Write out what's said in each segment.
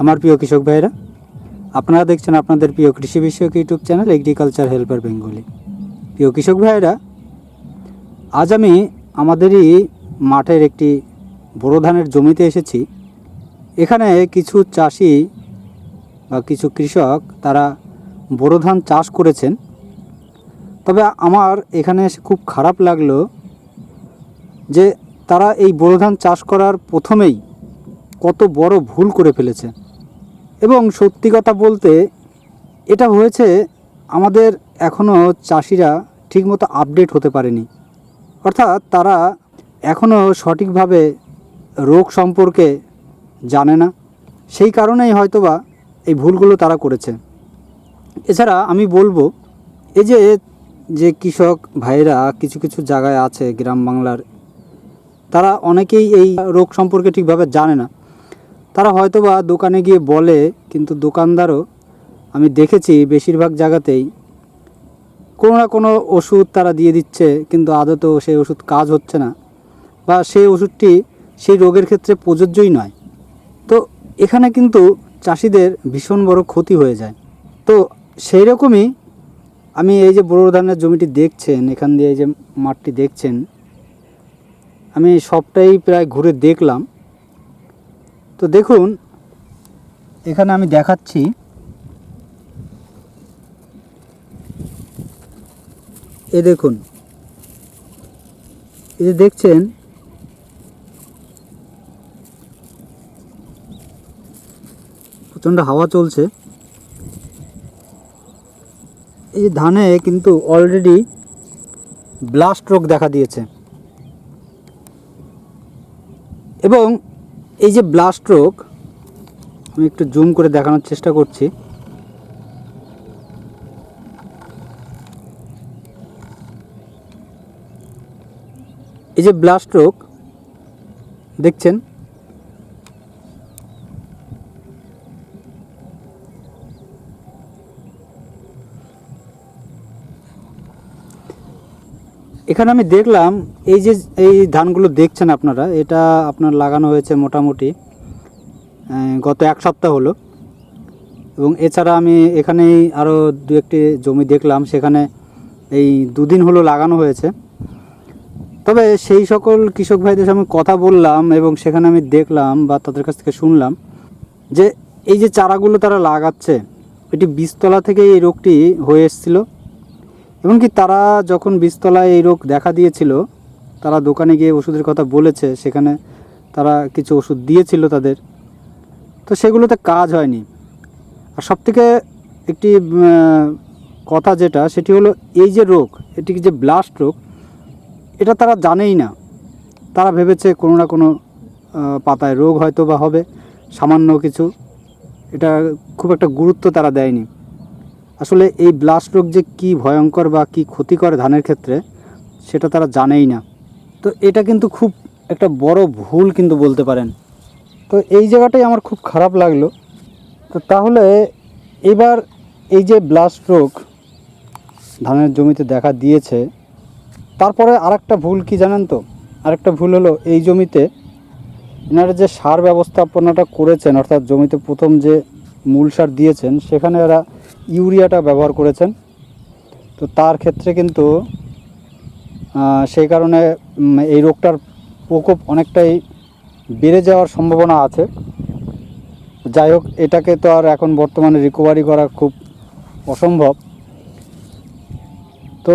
আমার প্রিয় কৃষক ভাইরা আপনারা দেখছেন আপনাদের প্রিয় কৃষি বিষয়ক YouTube channel agriculture helper Bengali প্রিয় কৃষক ভাইরা আজ আমি আমাদেরই মাঠের একটি বোরো ধানের জমিতে এসেছি। এখানে কিছু চাষি বা কিছু কৃষক তারা বোরো ধান চাষ করেছেন। তবে আমার এখানে এসে খুব খারাপ লাগল যে তারা এই বোরো ধান চাষ করার প্রথমেই কত বড় ভুল করে ফেলেছে। এবং সত্যি কথা বলতে এটা হয়েছে আমাদের এখনও চাষিরা ঠিকমতো আপডেট হতে পারেনি। অর্থাৎ তারা এখনও সঠিকভাবে রোগ সম্পর্কে জানে না। সেই কারণেই হয়তোবা এই ভুলগুলো তারা করেছে। এছাড়া আমি বলব, এই যে যে কৃষক ভাইরা কিছু কিছু জায়গায় আছে গ্রাম বাংলার, তারা অনেকেই এই রোগ সম্পর্কে ঠিকভাবে জানে না। তারা হয়তোবা দোকানে গিয়ে বলে, কিন্তু দোকানদারও, আমি দেখেছি বেশিরভাগ জায়গাতেই কোনো না কোনো ওষুধ তারা দিয়ে দিচ্ছে, কিন্তু আদতেও সেই ওষুধ কাজ হচ্ছে না বা সেই ওষুধটি সেই রোগের ক্ষেত্রে প্রযোজ্যই নয়। তো এখানে কিন্তু চাষিদের ভীষণ বড় ক্ষতি হয়ে যায়। তো সেই রকমই আমি এই যে বোরো ধানের জমিটি দেখছেন, এখান দিয়ে এই যে মাঠটি দেখছেন, আমি সবটাই প্রায় ঘুরে দেখলাম। তো দেখুন, এখানে আমি দেখাচ্ছি এ দেখুন, এই যে দেখছেন, প্রচণ্ড হাওয়া চলছে। এই ধানে কিন্তু অলরেডি ব্লাস্ট রোগ দেখা দিয়েছে। এবং এই যে ব্লাস্ট রোগ আমি একটু জুম করে দেখানোর চেষ্টা করছি। এই যে ব্লাস্ট রোগ দেখছেন? এখানে আমি দেখলাম, এই যে, এই ধানগুলো দেখছেন আপনারা, এটা আপনার লাগানো হয়েছে মোটামুটি গত এক সপ্তাহ হলো। এবং এছাড়া আমি এখানেই আরও দু একটি জমি দেখলাম, সেখানে এই দুদিন হলো লাগানো হয়েছে। তবে সেই সকল কৃষক ভাইদের সঙ্গে কথা বললাম এবং সেখানে আমি দেখলাম বা তাদের কাছ থেকে শুনলাম যে, এই যে চারাগুলো তারা লাগাচ্ছে, এটি বীজতলা থেকে এই রোগটি হয়ে এসেছিল। এমনকি তারা যখন বীজতলায় এই রোগ দেখা দিয়েছিল, তারা দোকানে গিয়ে ওষুধের কথা বলেছে, সেখানে তারা কিছু ওষুধ দিয়েছিল তাদের। তো সেগুলোতে কাজ হয়নি। আর সবথেকে একটি কথা যেটা, সেটি হলো এই যে রোগ, এটি যে ব্লাস্ট রোগ, এটা তারা জানেই না। তারা ভেবেছে কোনো না কোনো পাতায় রোগ হয়তো বা হবে, সামান্য কিছু, এটা খুব একটা গুরুত্ব তারা দেয়নি। আসলে এই ব্লাস্ট রোগ যে কী ভয়ঙ্কর বা কী ক্ষতি করে ধানের ক্ষেত্রে, সেটা তারা জানেই না। তো এটা কিন্তু খুব একটা বড় ভুল কিন্তু বলতে পারেন। তো এই জায়গাটাই আমার খুব খারাপ লাগল। তো তাহলে এবার এই যে ব্লাস্ট রোগ ধানের জমিতে দেখা দিয়েছে, তারপরে আরেকটা ভুল কি জানেন তো? আরেকটা ভুল হলো এই জমিতে এনারা যে সার ব্যবস্থাপনাটা করেছেন, অর্থাৎ জমিতে প্রথম যে মূল সার দিয়েছেন, সেখানে এরা ইউরিয়াটা ব্যবহার করেছেন। তো তার ক্ষেত্রে কিন্তু সেই কারণে এই রোগটার প্রকোপ অনেকটাই বেড়ে যাওয়ার সম্ভাবনা আছে। যাই হোক, এটাকে তো আর এখন বর্তমানে রিকভারি করা খুব অসম্ভব। তো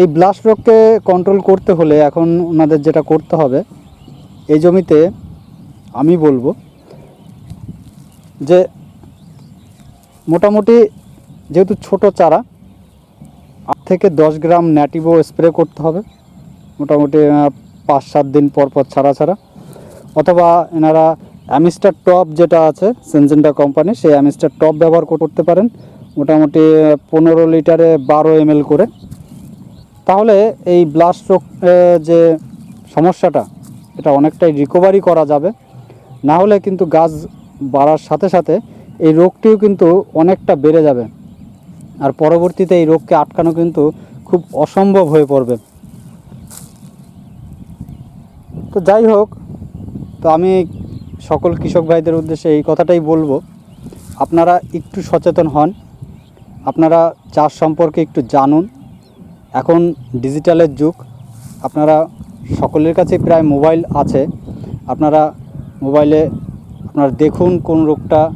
এই ব্লাস্ট রোগকে কন্ট্রোল করতে হলে এখন ওনাদের যেটা করতে হবে, এই জমিতে আমি বলব যে মোটামুটি যেহেতু ছোট চারা, আট থেকে দশ গ্রাম ন্যাটিভো স্প্রে করতে হবে। মোটামুটি পাঁচ সাত দিন পর পর ছাড়া ছাড়া। অথবা এনারা অ্যামিস্টার টপ যেটা আছে, সেনজেন্টা কোম্পানি, সেই অ্যামিস্টার টপ ব্যবহার করতে পারেন। মোটামুটি পনেরো লিটারে বারো এম করে। তাহলে এই ব্লাস্ট রোগ যে সমস্যাটা, এটা অনেকটাই রিকভারি করা যাবে। না হলে কিন্তু গাছ বাড়ার সাথে সাথে এই রোগটিও কিন্তু অনেকটা বেড়ে যাবে। আর পরবর্তীতে এই রোগকে আটকানো কিন্তু খুব অসম্ভব হয়ে পড়বে। তো যাই হোক, তো আমি সকল কৃষক ভাইদের উদ্দেশ্যে এই কথাটাই বলব। আপনারা একটু সচেতন হন। আপনারা চাষ সম্পর্কে একটু জানুন। এখন ডিজিটালের যুগ। আপনারা সকলের কাছে প্রায় মোবাইল আছে। আপনারা মোবাইলে আপনারা দেখুন কোন রোগটা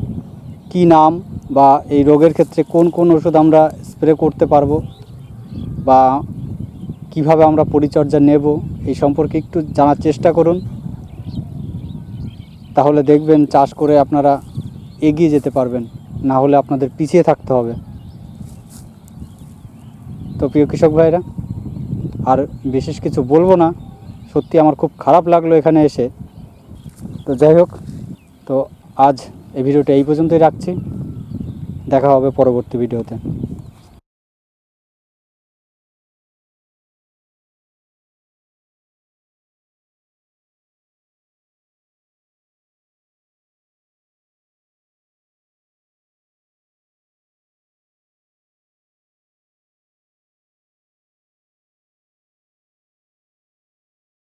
কি নাম বা এই রোগের ক্ষেত্রে কোন কোন ওষুধ আমরা স্প্রে করতে পারব বা কীভাবে আমরা পরিচর্যা নেব এই সম্পর্কে একটু জানার চেষ্টা করুন। তাহলে দেখবেন চাষ করে আপনারা এগিয়ে যেতে পারবেন, না হলে আপনাদের পিছিয়ে থাকতে হবে। তো প্রিয় কৃষক ভাইরা, আর বিশেষ কিছু বলব না, সত্যি আমার খুব খারাপ লাগল এখানে এসে। তো যাই হোক, তো আজ এই ভিডিওটা এই পর্যন্তই রাখছি। দেখা হবে পরবর্তী ভিডিওতে।